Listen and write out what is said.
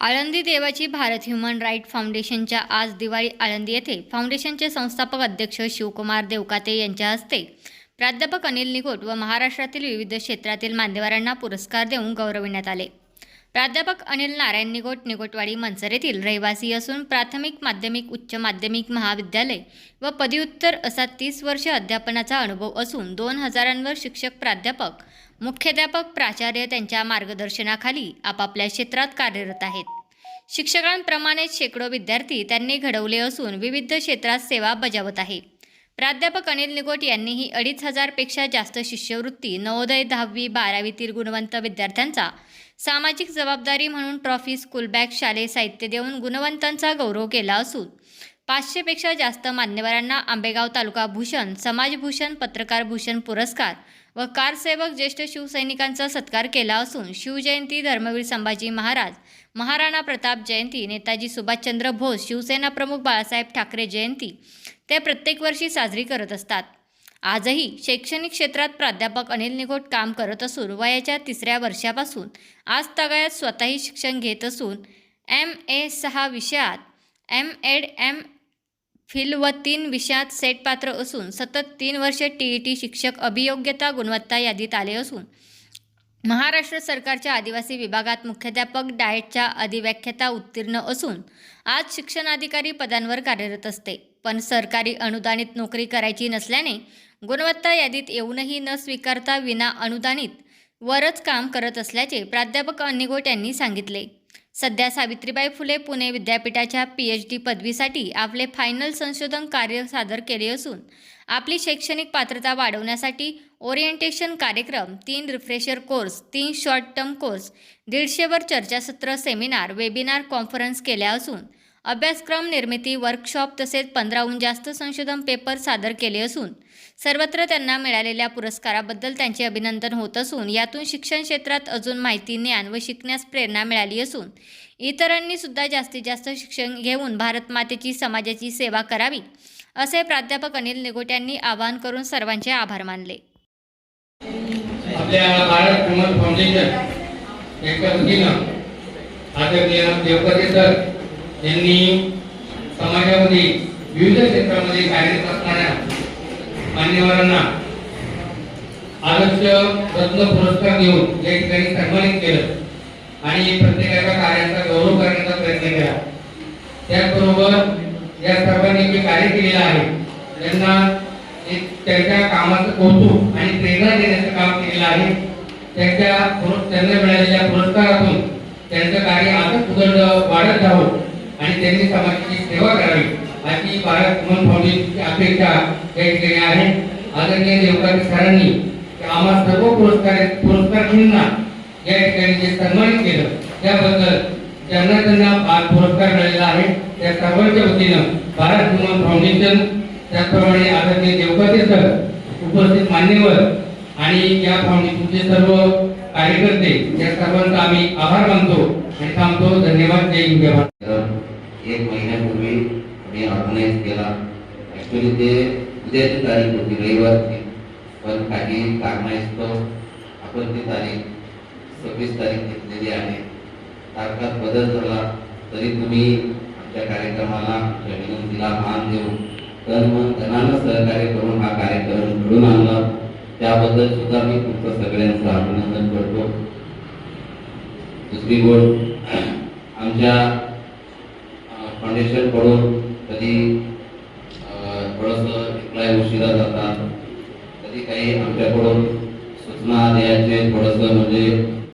आळंदी देवाची Bharat human right फाउंडेशनच्या आज दिवाळी आळंदी येथे फाउंडेशनचे संस्थापक अध्यक्ष शिवकुमार देवकाते यांच्या हस्ते प्राध्यापक अनिल निकोट व महाराष्ट्रातील विविध क्षेत्रातील मान्यवरांना पुरस्कार देऊन गौरविण्यात आले. प्राध्यापक अनिल नारायण निकोट निकोटवाडी मनसर येथील रहिवासी असून प्राथमिक माध्यमिक उच्च माध्यमिक महाविद्यालय व पदव्युत्तर असा तीस वर्ष अध्यापनाचा अनुभव असून दोन हजारांवर शिक्षक प्राध्यापक मुख्याध्यापक प्राचार्य त्यांच्या मार्गदर्शनाखाली आपापल्या क्षेत्रात कार्यरत आहेत. शिक्षकांप्रमाणेच शेकडो विद्यार्थी त्यांनी घडवले असून विविध क्षेत्रात सेवा बजावत आहे. प्राध्यापक अनिल निगोट यांनीही अडीच हजारपेक्षा जास्त शिष्यवृत्ती नवोदय दहावी बारावीतील गुणवंत विद्यार्थ्यांचा सामाजिक जबाबदारी म्हणून ट्रॉफी स्कूल बॅग शालेय साहित्य देऊन गुणवंतांचा गौरव केला असून पाचशेपेक्षा जास्त मान्यवरांना आंबेगाव तालुका भूषण समाजभूषण पत्रकार भूषण पुरस्कार व कारसेवक ज्येष्ठ शिवसैनिकांचा सत्कार केला असून शिवजयंती धर्मवीर संभाजी महाराज महाराणा प्रताप जयंती नेताजी सुभाषचंद्र बोस शिवसेना प्रमुख बाळासाहेब ठाकरे जयंती ते प्रत्येक वर्षी साजरी करत असतात. आजही शैक्षणिक क्षेत्रात प्राध्यापक अनिल निकोट काम करत असून वयाच्या तिसऱ्या वर्षापासून आज तगायत स्वतःही शिक्षण घेत असून एम ए सहा विषयात एम एड एम फिल व तीन विषयात सेट पात्र असून सतत तीन वर्षे टी ई टी शिक्षक अभियोग्यता गुणवत्ता यादीत आले असून महाराष्ट्र सरकारच्या आदिवासी विभागात मुख्याध्यापक डाएटच्या अधिव्याख्याता उत्तीर्ण असून आज शिक्षणाधिकारी पदांवर कार्यरत असते. पण सरकारी अनुदानित नोकरी करायची नसल्याने गुणवत्ता यादीत येऊनही न स्वीकारता विना अनुदानित वरच काम करत असल्याचे प्राध्यापक अन्निगोट यांनी सांगितले. सध्या सावित्रीबाई फुले पुणे विद्यापीठाच्या पी एच डी पदवीसाठी आपले फायनल संशोधन कार्य सादर केले असून आपली शैक्षणिक पात्रता वाढवण्यासाठी ओरिएंटेशन कार्यक्रम तीन रिफ्रेशर कोर्स तीन शॉर्ट टर्म कोर्स दीडशेवर चर्चासत्र सेमिनार वेबिनार कॉन्फरन्स केल्या असून अभ्यासक्रम निर्मिती वर्कशॉप तसेच पंधराहून जास्त संशोधन पेपर सादर केले असून सर्वत्र त्यांना मिळालेल्या पुरस्काराबद्दल त्यांचे अभिनंदन होत असून यातून शिक्षण क्षेत्रात अजून माहिती ज्ञान व शिकण्यास प्रेरणा मिळाली असून इतरांनी सुद्धा जास्तीत जास्त शिक्षण घेऊन भारत मातेची समाजाची सेवा करावी असे प्राध्यापक अनिल निगोट यांनी आवाहन करून सर्वांचे आभार मानले. आपल्या भारत फाउंडेशन वतीनं आदरणीय सर यांनी समाजामध्ये विविध क्षेत्रामध्ये कार्यरत असणाऱ्या मान्यवरांना आदर्श रत्न पुरस्कार देऊन या ठिकाणी सन्मानित केलं आणि प्रत्येकाच्या कार्याचा गौरव करण्याचा प्रयत्न केला. त्याचबरोबर या सर्वांनी जे कार्य केलेलं आहे त्यांना एक त्यांच्या कामाचं कौतुक आणि प्रेरणा देण्याचं काम केलेलं आहे त्यांच्या त्यांना मिळालेल्या पुरस्कारातून त्यांचं कार्य आजच उदंड वाढत जावं आणि त्यांनी समाजाची सेवा करावी. अशी भारत ह्युमन फाउंडेशनची अपेक्षा या ठिकाणी आहे. आदरणीय देवकाजी सरांनी आम्हा सर्व पुरस्कार पुरस्कार या ठिकाणी जे सन्मानित केलं त्याबद्दल ज्यांना त्यांना आज पुरस्कार मिळालेला आहे. त्या सर्वांच्या वतीनं भारत ह्युमन फाउंडेशन त्याचप्रमाणे आदरणीय देवकाते सर उपस्थित मान्यवर आणि या फाउंडेशनचे सर्व कार्यकर्ते या सर्वांचा आम्ही आभार मानतो आणि थांबतो. धन्यवाद. जय हिंद. एक महिन्यापूर्वी मी ऑर्गनाईज केला. ॲक्च्युली ते उद्याची तारीख होती रविवारची. पण काही कारणास्तव आपण ती तारीख सव्वीस तारीख घेतलेली आहे. तारखात बदल झाला तरी तुम्ही आमच्या कार्यक्रमाला आमच्या विनंतीला मान देऊन तर मग धनानं सहकार्य करून हा कार्यक्रम घडून आणला. त्याबद्दल सुद्धा मी तुमचं सगळ्यांचं अभिनंदन करतो. दुसरी गोष्ट आमच्या फाउंडेशनकडून कधी थोडस रिप्लाय उशिरा जातात. कधी काही आमच्याकडून सूचना द्यायचे थोडस म्हणजे